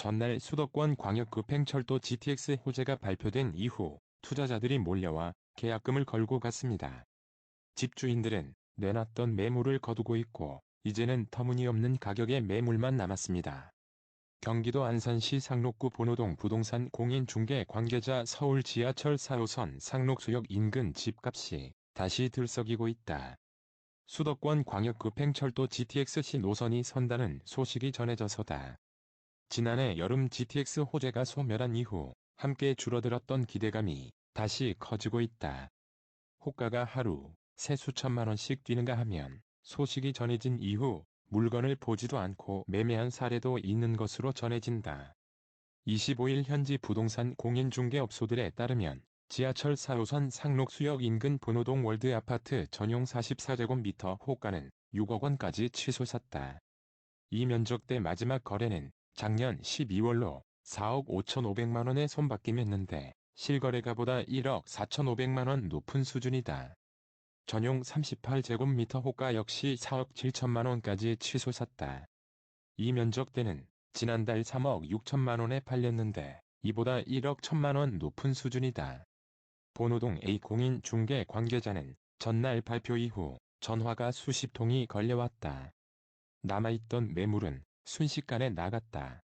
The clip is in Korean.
전날 수도권 광역급행철도 GTX 호재가 발표된 이후 투자자들이 몰려와 계약금을 걸고 갔습니다. 집주인들은 내놨던 매물을 거두고 있고 이제는 터무니없는 가격의 매물만 남았습니다. 경기도 안산시 상록구 본호동 부동산 공인중개 관계자 서울 지하철 4호선 상록수역 인근 집값이 다시 들썩이고 있다. 수도권 광역급행철도 GTX-C 노선이 선다는 소식이 전해져서다. 지난해 여름 GTX 호재가 소멸한 이후 함께 줄어들었던 기대감이 다시 커지고 있다. 호가가 하루 세 수천만 원씩 뛰는가 하면 소식이 전해진 이후 물건을 보지도 않고 매매한 사례도 있는 것으로 전해진다. 25일 현지 부동산 공인중개업소들에 따르면 지하철 4호선 상록수역 인근 분호동 월드 아파트 전용 44제곱미터 호가는 6억 원까지 치솟았다. 이 면적 대 마지막 거래는 작년 12월로 4억 5천5백만 원에 손바뀜했는데 실거래가보다 1억 4천5백만 원 높은 수준이다. 전용 38제곱미터 호가 역시 4억 7천만 원까지 치솟았다. 이 면적대는 지난달 3억 6천만 원에 팔렸는데 이보다 1억 1천만 원 높은 수준이다. 본호동 A 공인 중개 관계자는 전날 발표 이후 전화가 수십 통이 걸려왔다. 남아있던 매물은 순식간에 나갔다.